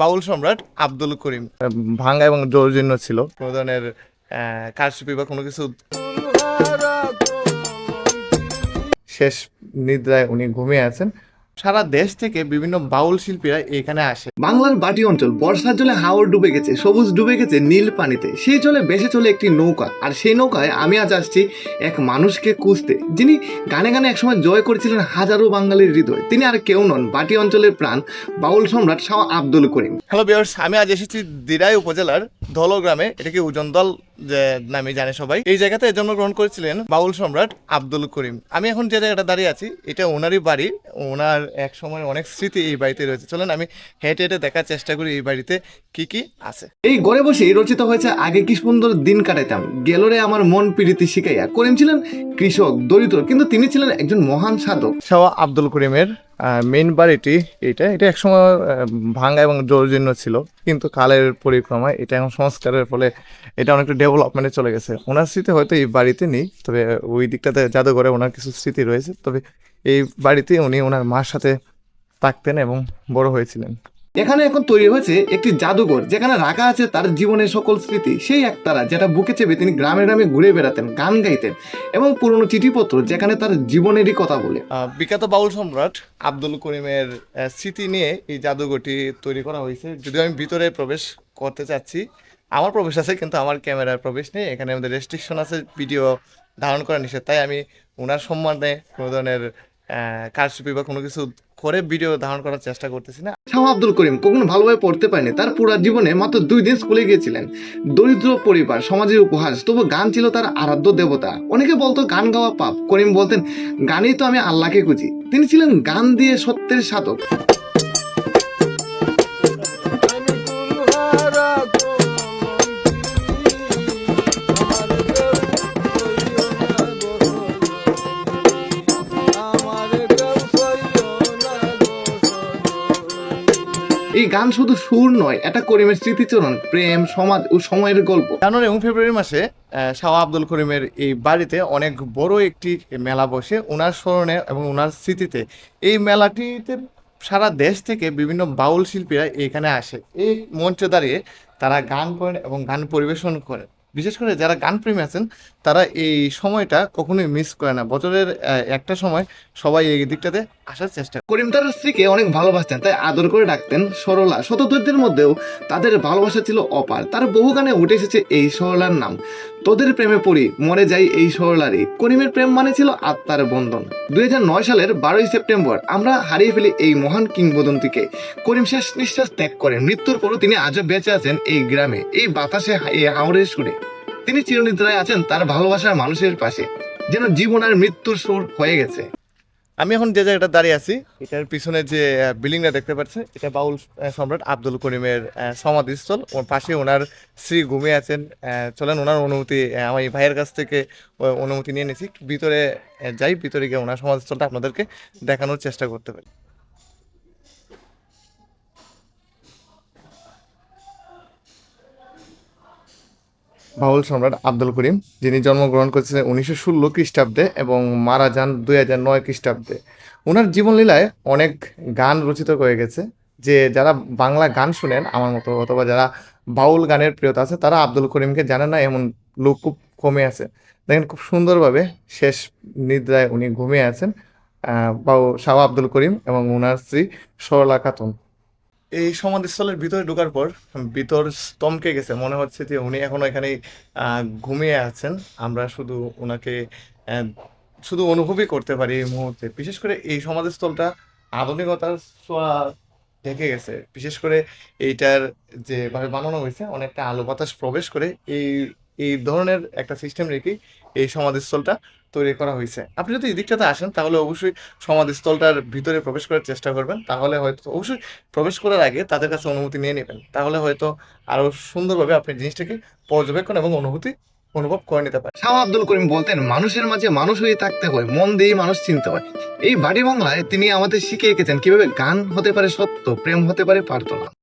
বাউল সম্রাট আব্দুল করিম। ভাঙ্গা এবং জর্জীর্ণ ছিল। কোনো ধরনের আহ, কারচুপি বা কোনো কিছু শেষ নিদ্রায় উনি ঘুমিয়ে আছেন। সারা দেশ থেকে বিভিন্ন বাউল শিল্পীরা এখানে আসে। বাংলার বাটি অঞ্চল বর্ষার জলে হাওড় ডুবে গেছে সবুজ ডুবে গেছে নীল পানিতে। সেই জলে বেসে চলে একটি নৌকা আর সেই নৌকায় আমি আজ আসছি এক মানুষকে খুঁজতে যিনি গানে গানে একসময় জয় করেছিলেন হাজারো বাঙালির হৃদয়। তিনি আর কেউ নন বাটি অঞ্চলের প্রাণ বাউল সম্রাট শাহ আব্দুল করিম। হ্যালো বিয়ার্স আমি আজ এসেছি দিরাই উপজেলার ধল গ্রামে এটাকে উজনদল নামে জানে সবাই। এই জায়গাতে জন্মগ্রহণ করেছিলেন বাউল সম্রাট আব্দুল করিম। আমি এখন যে জায়গাটা দাঁড়িয়ে আছি এটা ওনারই বাড়ি ওনার এক সময় অনেক স্মৃতি এই বাড়িতে রয়েছে। চলেন আমি হেঁটে হেঁটে দেখার চেষ্টা করি এই বাড়িতে কি কি আছে। এই ঘরে বসেই রচিত হয়েছে আগে কি সুন্দর দিন কাটাইতাম। গেলরে আমার মন প্রীতি শিখাইয়া। করিম ছিলেন কৃষক দরিদ্র কিন্তু তিনি ছিলেন একজন মহান সাধক। শাহ আব্দুল করিমের মেইন বাড়িটি এটা এটা একসময় ভাঙ্গা এবং জর্জীর্ণ ছিল কিন্তু কালের পরিক্রমায় এটা এখন সংস্কারের ফলে এটা অনেকটা ডেভেলপমেন্টে চলে গেছে। ওনার স্মৃতি হয়তো এই বাড়িতে নেই তবে ওই দিকটাতে জাদুঘরে ওনার কিছু স্মৃতি রয়েছে। তবে এই বাড়িতে উনি ওনার মার সাথে থাকতেন এবং বড় হয়েছিলেন। এখানে এখন তৈরি হয়েছে একটি জাদুঘর যেখানে রাখা আছে তার জীবনের সকল স্মৃতি। সেই একতারা যেটা বুকে চেপে তিনি গ্রামে গ্রামে ঘুরে বেড়াতেন গান গাইতেন এবং পুরনো চিঠিপত্র যেখানে তার জীবনেরই কথা বলে। বিখ্যাত বাউল সম্রাট আব্দুল করিমের স্মৃতি নিয়ে এই জাদুঘরটি তৈরি করা হয়েছে। যদিও আমি ভিতরে প্রবেশ করতে চাচ্ছি আমার প্রবেশ আছে কিন্তু আমার ক্যামেরার প্রবেশ নেই। এখানে আমাদের রেস্ট্রিকশন আছে ভিডিও ধারণ করা নিষেধ। তাই আমি ওনার সম্মানে কোনো ধরনের কারচুপি বা কোনো কিছু করে ভিডিও ধারণ করার চেষ্টা করতেছি না। শাহ আব্দুল করিম কখনো ভালোভাবে পড়তে পারেনি, তার পুরা জীবনে মাত্র দুই দিন স্কুলে গিয়েছিলেন। দরিদ্র পরিবার, সমাজের উপহাস, তবু গান ছিল তার আরাধ্য দেবতা। অনেকে বলতো, গান গাওয়া পাপ। করিম বলতেন, গানেই তো আমি আল্লাহকে খুঁজি। তিনি ছিলেন গান দিয়ে সত্যের সাধক। এই গান শুধু সুর নয়, এটা করিমের স্মৃতিচরণ, প্রেম, সমাজ ও সময়ের গল্প। জানুয়ারি এবং ফেব্রুয়ারি মাসে শাহ আব্দুল করিমের এই বাড়িতে অনেক বড় একটি মেলা বসে। ওনার স্মরণে এবং ওনার স্মৃতিতে এই মেলাটিতে সারা দেশ থেকে বিভিন্ন বাউল শিল্পীরা এখানে আসে। এই মঞ্চে দাঁড়িয়ে তারা গান করেন এবং গান পরিবেশন করেন। বিশেষ করে যারা গান প্রেমী আছেন তারা এই সময়টা কখনোই মিস করে না। বছরের একটা সময় সবাই এই দিকটাতে আসার চেষ্টা করে। করিম তার স্ত্রীকে অনেক ভালোবাসতেন, তাই আদর করে ডাকতেন সরলা। শতদ্বৈতের মধ্যেও তাদের ভালোবাসা ছিল অপার। তার বহু গানে উঠে এসেছে এই সরলার নাম। তোদের প্রেমে পড়ি, মরে যাই এই সরলারই। করিমের প্রেম মানে ছিল আত্মার বন্ধন। দুই হাজার নয় সালের বারোই সেপ্টেম্বর আমরা হারিয়ে ফেলি এই মহান কিংবদন্তিকে। করিম শেষ নিঃশ্বাস ত্যাগ করেন। মৃত্যুর পরও তিনি আজও বেঁচে আছেন এই গ্রামে। এই বাতাসে হাওড়ের সুরে। তিনি চিরনিদ্রায় আছেন তার ভালোবাসার মানুষের পাশে যেন জীবন আর মৃত্যুর সুর হয়ে গেছে। আমি এখন যে জায়গাটা দাঁড়িয়ে আছি এটার পিছনে যে বিল্ডিংটা দেখতে পাচ্ছেন এটা বাউল সম্রাট আব্দুল করিমের সমাধিস্থল। ওর পাশে ওনার স্ত্রী ঘুমিয়ে আছেন। চলেন ওনার অনুমতি আহ, আমি এই ভাইয়ের কাছ থেকে অনুমতি নিয়ে নিয়েছি ভিতরে যাই ভিতরে গিয়ে ওনার সমাধিস্থলটা আপনাদেরকে দেখানোর চেষ্টা করতে পারি। বাউল সম্রাট আব্দুল করিম, যিনি জন্মগ্রহণ করেছিলেন উনিশশো ষোলো খ্রিস্টাব্দে এবং মারা যান দুই হাজার নয় খ্রিস্টাব্দে। ওনার জীবনলীলায় অনেক গান রচিত হয়ে গেছে, যে যারা বাংলা গান শুনেন, আমার মতো অথবা যারা বাউল গানের প্রিয়তা আছে, তারা আব্দুল করিমকে জানে না, এমন লোক খুব কমে আছে। দেখেন খুব সুন্দরভাবে শেষ নিদ্রায় উনি ঘুমিয়ে আছেন বাউ শাহ আব্দুল করিম এবং ওনার স্ত্রী সরলা খাতুন। এই সমাধিস্থলের ভিতরে ঢোকার পর ভিতর স্তমকে গেছে। মনে হচ্ছে যে উনি এখনও এখানে ঘুমিয়ে আছেন। আমরা শুধু ওনাকে শুধু অনুভবই করতে পারি এই মুহূর্তে। বিশেষ করে এই সমাধিস্থলটা আধুনিকতার ছোঁয়া ঢেকে গেছে। বিশেষ করে এইটার যেভাবে বানানো হয়েছে, অনেকটা আলো বাতাস প্রবেশ করে এই এই ধরনের একটা সিস্টেম রেখেই এই সমাধিস্থলটা তৈরি করা হয়েছে। আপনি যদি এই দিকটাতে আসেন, তাহলে অবশ্যই সমাধিস্থলটার ভিতরে প্রবেশ করার চেষ্টা করবেন। তাহলে হয়তো, অবশ্যই প্রবেশ করার আগে তাদের কাছে অনুমতি নিয়ে নেবেন। তাহলে হয়তো আরও সুন্দরভাবে আপনি জিনিসটাকে পর্যবেক্ষণ এবং অনুভূতি অনুভব করে নিতে পারেন। শাহ আব্দুল করিম বলতেন, মানুষের মাঝে মানুষ হয়ে থাকতে হয়, মন দিয়ে মানুষ চিনতে হয়। এই বাড়ি বাংলায় তিনি আমাদের শিখিয়ে গেছেন কীভাবে গান হতে পারে সত্য, প্রেম হতে পারে প্রার্থনা।